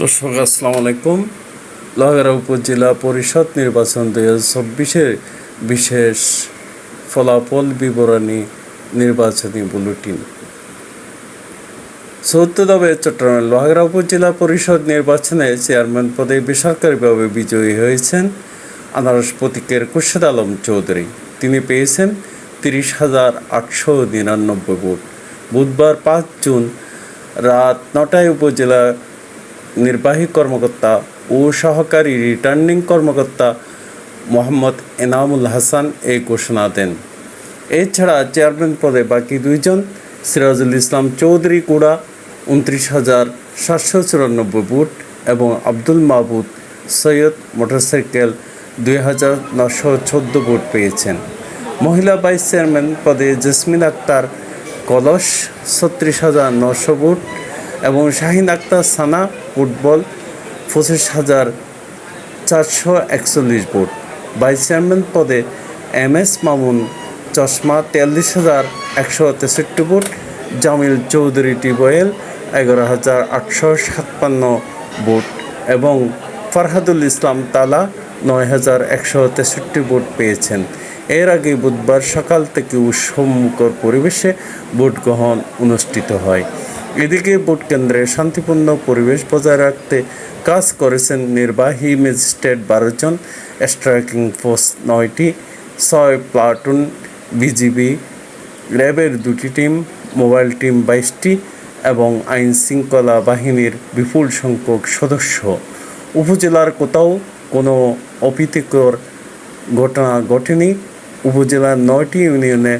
দর্শক, আসসালামু আলাইকুম। লাগারা উপজেলা পরিষদ নির্বাচন দুই হাজার চব্বিশের বিশেষ ফলাফল বিবরণী নির্বাচনী বুলেটিন। চৌদ্দ দবে, চট্টগ্রামের লোহাগড়া উপজেলা পরিষদ নির্বাচনে চেয়ারম্যান পদে বেসরকারিভাবে বিজয়ী হয়েছেন আনারস প্রতীকের খুরশেদ আলম চৌধুরী। তিনি পেয়েছেন তিরিশ হাজার আটশো নিরানব্বই ভোট। বুধবার পাঁচ জুন রাত নটায় উপজেলা নির্বাহী কর্মকর্তা ও সহকারী রিটার্নিং কর্মকর্তা মোহাম্মদ এনামুল হাসান এই ঘোষণা দেন। এছাড়া চেয়ারম্যান পদে বাকি দুইজন সিরাজুল ইসলাম চৌধুরী কুড়া, উনত্রিশ হাজার সাতশো চুরানব্বই বুট এবং আব্দুল মাহবুদ সৈয়দ মোটরসাইকেল দুই হাজার নশো চোদ্দ বুট পেয়েছেন। মহিলা ভাইস চেয়ারম্যান পদে জেসমিন আক্তার, কলস ছত্রিশ হাজার নশো বুট এবং শাহিন আক্তার সানা ফুটবল, পঁচিশ হাজার চারশো একচল্লিশ ভোট। ভাইস চেয়ারম্যান পদে এম এস মামুন, চশমা তেয়াল্লিশ হাজার একশো তেষট্টি ভোট, জামিল চৌধুরী টিবয়েল এগারো হাজার আটশো সাতান্ন ভোট এবং ফারহাদুল ইসলাম তালা নয় হাজার একশো তেষট্টি ভোট পেয়েছেন। এর আগে বুধবার সকাল থেকে উৎসবমুখর পরিবেশে ভোট গ্রহণ অনুষ্ঠিত হয়। এদিকে ভোট কেন্দ্রে শান্তিপূর্ণ পরিবেশ বজায় রাখতে কাজ করেছেন নির্বাহী ম্যাজিস্ট্রেট বারো জন স্ট্রাইকিং ফোর্স নয়টি, ছয় প্লাটুন বিজিবি র্যাবের দুটি টিম, মোবাইল টিম বাইশটি এবং আইন শৃঙ্খলা বাহিনীর বিপুল সংখ্যক সদস্য। উপজেলার কোথাও কোনো অপ্রীতিকর ঘটনা ঘটেনি। উপজেলার নয়টি ইউনিয়নে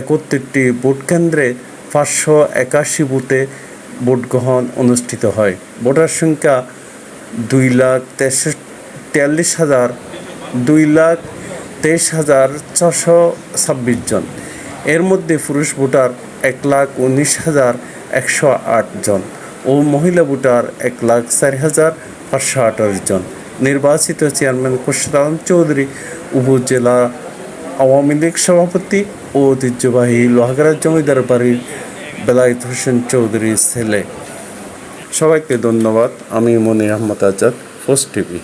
একত্রিশটি ভোট কেন্দ্রে পাঁচশো একাশি বুথে ভোট গ্রহণ অনুষ্ঠিত হয়। ভোটার সংখ্যা দুই লাখ তেয়াল্লিশ হাজার দুই লাখ তেইশ হাজার ছশো ছাব্বিশ জন। এর মধ্যে পুরুষ ভোটার এক লাখ উনিশ হাজার একশো আট জন ও মহিলা ভোটার এক লাখ চার হাজার পাঁচশো আঠাশ জন। নির্বাচিত চেয়ারম্যান খুরশেদ আলম চৌধুরী উপজেলা আওয়ামী লীগ সভাপতি ঐতিহ্যবাহী লোহাগড়া জমিদার বাড়ির বেলায়েত হোসেন চৌধুরীর ছেলে। সবাইকে ধন্যবাদ। আমি মনির আহমদ আজাদ পোস্ট টিভি।